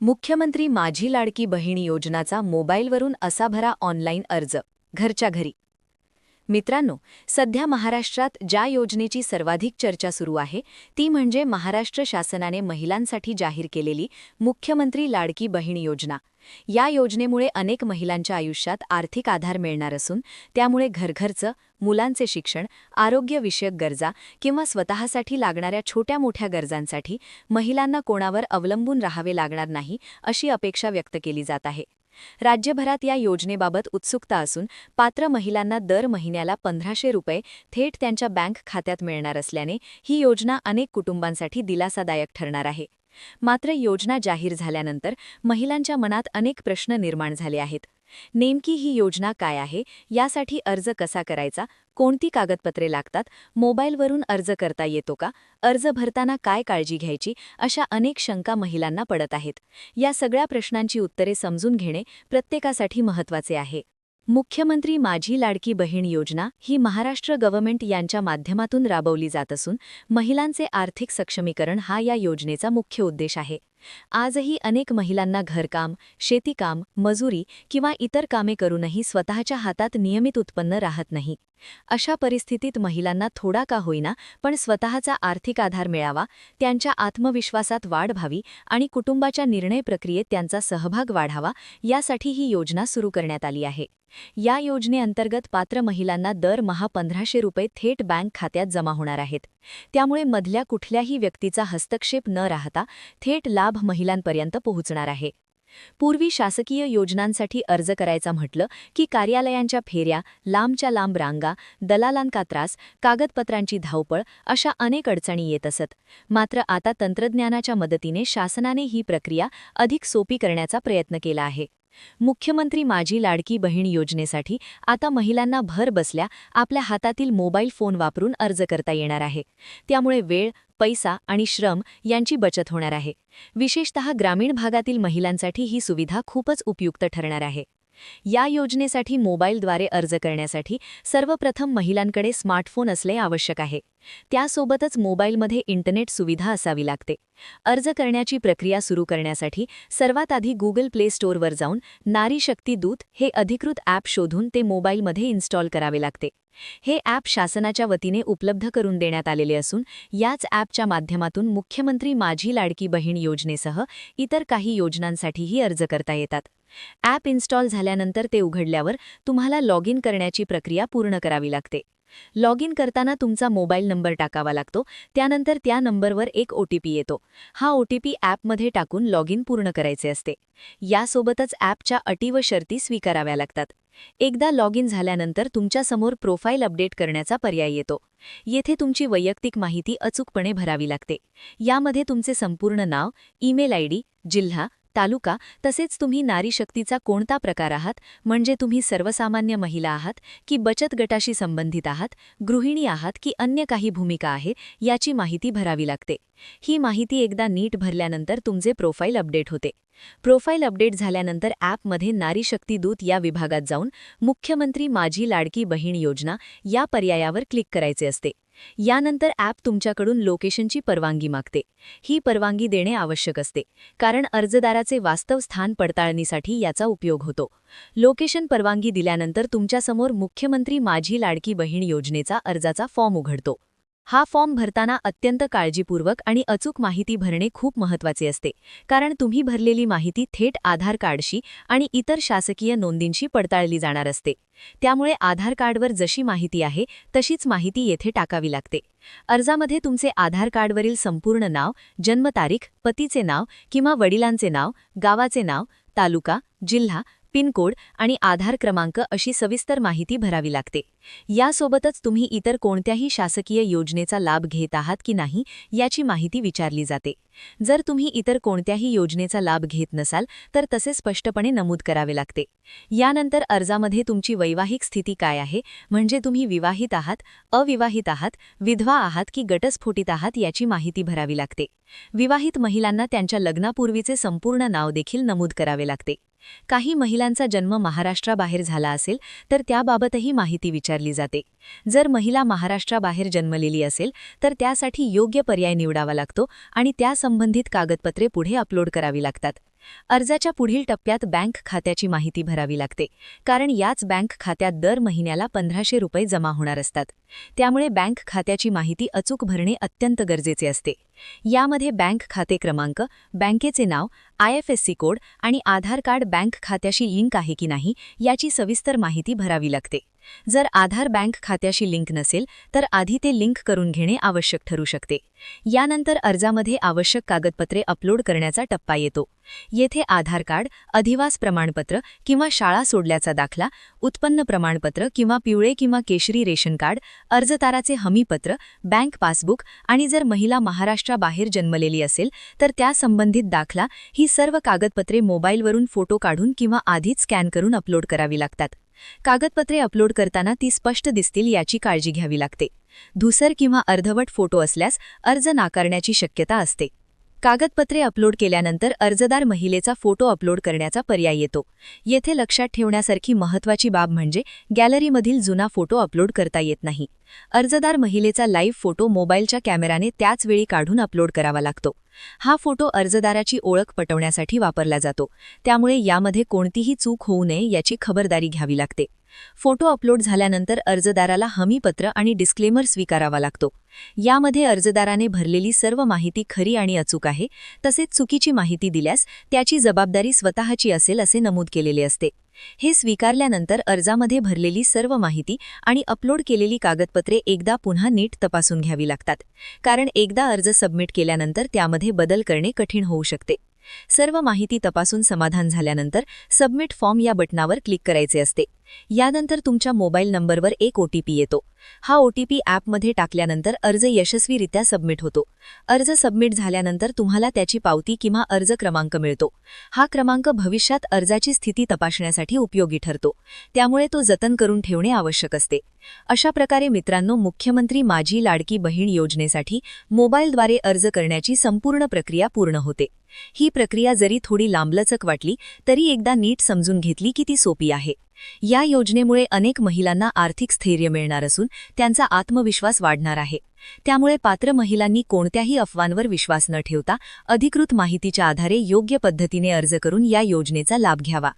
मुख्यमंत्री माझी लाडकी बहीण योजनाचा मोबाईलवरून असा भरा ऑनलाईन अर्ज घरच्या घरी मित्रांनो सध्या महाराष्ट्रात ज्या योजनेची सर्वाधिक चर्चा सुरू आहे ती म्हणजे महाराष्ट्र शासनाने महिलांसाठी जाहीर केलेली मुख्यमंत्री लाडकी बहीण योजना. या योजनेमुळे अनेक महिलांच्या आयुष्यात आर्थिक आधार मिळणार असून त्यामुळे घरघरचं मुलांचे शिक्षण आरोग्यविषयक गरजा किंवा स्वतःसाठी लागणाऱ्या छोट्या मोठ्या गरजांसाठी महिलांना कोणावर अवलंबून राहावे लागणार नाही अशी अपेक्षा व्यक्त केली जात आहे. राज्यभरात या योजनेबाबत उत्सुकता असून पात्र महिलांना दर महिन्याला पंधराशे रुपये थेट त्यांच्या बँक खात्यात मिळणार असल्याने ही योजना अनेक कुटुंबांसाठी दिलासादायक ठरणार आहे. मात्र योजना जाहीर झाल्यानंतर महिलांच्या मनात अनेक प्रश्न निर्माण झाले आहेत. नेमकी ही योजना काय आहे? यासाठी अर्ज कसा करायचा? कोणती कागदपत्रे लागतात? मोबाईलवरून अर्ज करता येतो का? अर्ज भरताना काय काळजी घ्यायची? अशा अनेक शंका महिलांना पडत आहेत. या सगळ्या प्रश्नांची उत्तरे समजून घेणे प्रत्येकासाठी महत्त्वाचे आहे. मुख्यमंत्री माझी लाडकी बहीण योजना ही महाराष्ट्र गव्हर्नमेंट यांच्या माध्यमातून राबवली जात असून महिलांचे आर्थिक सक्षमीकरण हा या योजनेचा मुख्य उद्देश आहे. आजही अनेक महिलांना घरकाम शेतीकाम मजुरी किंवा इतर कामे करूनही स्वतःच्या हातात नियमित उत्पन्न राहत नाही. अशा परिस्थितीत महिलांना थोडा का होईना पण स्वतःचा आर्थिक आधार मिळावा त्यांच्या आत्मविश्वासात वाढ व्हावी आणि कुटुंबाच्या निर्णय प्रक्रियेत त्यांचा सहभाग वाढावा यासाठी ही योजना सुरू करण्यात आली आहे. या योजनेअंतर्गत पात्र महिलांना दरमहा पंधराशे रुपये थेट बँक खात्यात जमा होणार आहेत. त्यामुळे मधल्या कुठल्याही व्यक्तीचा हस्तक्षेप न राहता थेट लाभ महिलांपर्यंत पोहोचणार आहे. पूर्वी शासकीय योजनांसाठी अर्ज करायचा म्हटलं की कार्यालयांच्या फेऱ्या लांबच्या लांब रांगा दलालांका त्रास कागदपत्रांची धावपळ अशा अनेक अडचणी येत असत. मात्र आता तंत्रज्ञानाच्या मदतीने शासनाने ही प्रक्रिया अधिक सोपी करण्याचा प्रयत्न केला आहे. मुख्यमंत्री माझी लाडकी बहीण योजनेसाठी आता महिलांना भर बसल्या आपल्या हातातील मोबाईल फोन वापरून अर्ज करता येणार आहे. त्यामुळे वेळ पैसा आणि श्रम यांची बचत होणार आहे. विशेषतः ग्रामीण भागातील महिलांसाठी ही सुविधा खूपच उपयुक्त ठरणार आहे. या योजनेसाठी मोबाईलद्वारे अर्ज करण्यासाठी सर्वप्रथम महिलांकडे स्मार्टफोन असणे आवश्यक आहे. त्यासोबतच मोबाईलमध्ये इंटरनेट सुविधा असावी लागते. अर्ज करण्याची प्रक्रिया सुरू करण्यासाठी सर्वात आधी गुगल प्ले स्टोअरवर जाऊन नारी शक्ती दूत हे अधिकृत ॲप शोधून ते मोबाईलमध्ये इन्स्टॉल करावे लागते. हे ॲप शासनाच्या वतीने उपलब्ध करून देण्यात आलेले असून याच ॲपच्या माध्यमातून मुख्यमंत्री माझी लाडकी बहीण योजनेसह इतर काही योजनांसाठीही अर्ज करता येतात. ॲप इन्स्टॉल झाल्यानंतर ते उघडल्यावर तुम्हाला लॉग इन करण्याची प्रक्रिया पूर्ण करावी लागते. लॉग इन करताना तुमचा मोबाईल नंबर टाकावा लागतो. त्यानंतर त्या नंबरवर एक ओ टी पी येतो. हा ओ टी पी ॲपमध्ये टाकून लॉग इन पूर्ण करायचे असते. यासोबतच ॲपच्या अटी व शर्ती स्वीकाराव्या लागतात. एकदा लॉग इन झाल्यानंतर तुमच्यासमोर प्रोफाईल अपडेट करण्याचा पर्याय येतो. येथे तुमची वैयक्तिक माहिती अचूकपणे भरावी लागते. यामध्ये तुमचे संपूर्ण नाव ईमेल आयडी जिल्हा तालुका तसेच तुम्ही नारी शक्तीचा कोणता प्रकार आहात म्हणजे तुम्ही सर्वसामान्य महिला आहात की बचत गटाशी संबंधित आहात गृहिणी आहात की अन्य काही भूमिका आहे याची माहिती भरावी लागते. ही माहिती एकदा नीट भरल्यानंतर तुमचे प्रोफाईल अपडेट होते. प्रोफाईल अपडेट झाल्यानंतर ॲपमध्ये नारी शक्ती दूत या विभागात जाऊन मुख्यमंत्री माझी लाडकी बहीण योजना या पर्यायावर क्लिक करायचे असते. यानंतर ॲप तुमच्याकडून लोकेशनची परवानगी मागते. ही परवानगी देणे आवश्यक असते कारण अर्जदाराचे वास्तव स्थान पडताळणीसाठी याचा उपयोग होतो. लोकेशन परवानगी दिल्यानंतर तुमच्यासमोर मुख्यमंत्री माझी लाडकी बहीण योजनेचा अर्जाचा फॉर्म उघडतो. हा फॉर्म भरताना अत्यंत काळजीपूर्वक आणि अचूक माहिती भरणे खूप महत्त्वाचे असते कारण तुम्ही भरलेली माहिती थेट आधार कार्डशी आणि इतर शासकीय नोंदींशी पडताळली जाणार असते. त्यामुळे आधार कार्डवर जशी माहिती आहे तशीच माहिती येथे टाकावी लागते. अर्जामध्ये तुमचे आधार कार्डवरील संपूर्ण नाव जन्मतारीख पतीचे नाव किंवा वडिलांचे नाव गावाचे नाव तालुका जिल्हा पिनकोड आणि आधार क्रमांक अशी सविस्तर माहिती भरावी लागते. यासोबतच तुम्ही इतर कोणत्याही शासकीय योजनेचा लाभ घेत आहात की नाही याची माहिती विचारली जाते. जर तुम्ही इतर कोणत्याही योजनेचा लाभ घेत नसाल तर तसे स्पष्टपणे नमूद करावे लागते. यानंतर अर्जामध्ये तुमची वैवाहिक स्थिती काय आहे म्हणजे तुम्ही विवाहित आहात अविवाहित आहात विधवा आहात की गटस्फोटित आहात याची माहिती भरावी लागते. विवाहित महिलांना त्यांच्या लग्नापूर्वीचे संपूर्ण नाव देखील नमूद करावे लागते. काही महिलांचा जन्म महाराष्ट्राबाहेर झाला असेल तर त्याबाबतही माहिती विचारली जाते. जर महिला महाराष्ट्राबाहेर जन्मलेली असेल तर त्यासाठी योग्य पर्याय निवडावा लागतो आणि त्या संबंधित कागदपत्रे पुढे अपलोड करावी लागतात. अर्जाच्या पुढील टप्प्यात बँक खात्याची माहिती भरावी लागते कारण याच बँक खात्यात दर महिन्याला पंधराशे रुपये जमा होणार असतात. त्यामुळे बँक खात्याची माहिती अचूक भरणे अत्यंत गरजेचे असते. यामध्ये बँक खाते क्रमांक बँकेचे नाव आयएफएससी कोड आणि आधार कार्ड बँक खात्याशी लिंक आहे की नाही याची सविस्तर माहिती भरावी लागते. जर आधार बँक खात्याशी लिंक नसेल तर आधी ते लिंक करून घेणे आवश्यक ठरू शकते. यानंतर अर्जामध्ये आवश्यक कागदपत्रे अपलोड करण्याचा टप्पा येतो. येथे आधार कार्ड अधिवास प्रमाणपत्र किंवा शाळा सोडल्याचा दाखला उत्पन्न प्रमाणपत्र किंवा पिवळे किंवा केशरी रेशन कार्ड अर्जदाराचे हमीपत्र बँक पासबुक आणि जर महिला महाराष्ट्राबाहेर जन्मलेली असेल तर त्या संबंधित दाखला ही सर्व कागदपत्रे मोबाईलवरून फोटो काढून किंवा आधीच स्कॅन करून अपलोड करावी लागतात. कागदपत्रे अपलोड करताना ती स्पष्ट दिसतील याची काळजी घ्यावी लागते. धुसर किंवा अर्धवट फोटो असल्यास अर्ज नाकारण्याची शक्यता असते. कागदपत्रे अपलोड केल्यानंतर अर्जदार महिलेचा फोटो अपलोड करण्याचा पर्याय येतो. येथे लक्षात ठेवण्यासारखी महत्त्वाची बाब म्हणजे गॅलरीमधील जुना फोटो अपलोड करता येत नाही. अर्जदार महिलेचा लाईव्ह फोटो मोबाईलच्या कॅमेराने त्याच वेळी काढून अपलोड करावा लागतो. हा फोटो अर्जदाराची ओळख पटवण्यासाठी वापरला जातो. त्यामुळे यामध्ये कोणतीही चूक होऊ नये याची खबरदारी घ्यावी लागते. फोटो अपलोड झाल्यानंतर अर्जदाराला हमीपत्र आणि डिस्क्लेमर स्वीकारावा लागतो. यामध्ये अर्जदाराने भरलेली सर्व माहिती खरी आणि अचूक आहे. तसेच चुकीची माहिती दिल्यास त्याची जबाबदारी स्वतःची असेल असे नमूद केलेले असते. हे स्वीकारल्यानंतर अर्जामध्ये भरलेली सर्व माहिती आणि अपलोड केलेली कागदपत्रे एकदा पुन्हा नीट तपासून घ्यावी लागतात. कारण एकदा अर्ज सबमिट केल्यानंतर त्यामध्ये बदल करणे कठीण होऊ शकते. सर्व माहिती तपासून समाधान झाल्यानंतर सबमिट फॉर्म या बटनावर क्लिक करायचे असते. यानंतर तुमच्या मोबाईल नंबरवर एक ओटीपी येतो. हा ओटीपी ॲपमध्ये टाकल्यानंतर अर्ज यशस्वीरित्या सबमिट होतो. अर्ज सबमिट झाल्यानंतर तुम्हाला त्याची पावती किंवा अर्ज क्रमांक मिळतो. हा क्रमांक भविष्यात अर्जाची स्थिती तपासण्यासाठी उपयोगी ठरतो. त्यामुळे तो जतन करून ठेवणे आवश्यक असते. अशा प्रकारे मित्रांनो मुख्यमंत्री माझी लाडकी बहीण योजनेसाठी मोबाईलद्वारे अर्ज करण्याची संपूर्ण प्रक्रिया पूर्ण होते. ही प्रक्रिया जरी थोडी लांबलचक वाटली तरी एकदा नीट समजून घेतली की ती सोपी आहे. या योजनेमुळे अनेक महिलांना आर्थिक स्थैर्य मिळणार असून त्यांचा आत्मविश्वास वाढणार आहे. त्यामुळे पात्र महिलांनी कोणत्याही अफवांवर विश्वास न ठेवता अधिकृत माहितीच्या आधारे योग्य पद्धतीने अर्ज करून या योजनेचा लाभ घ्यावा.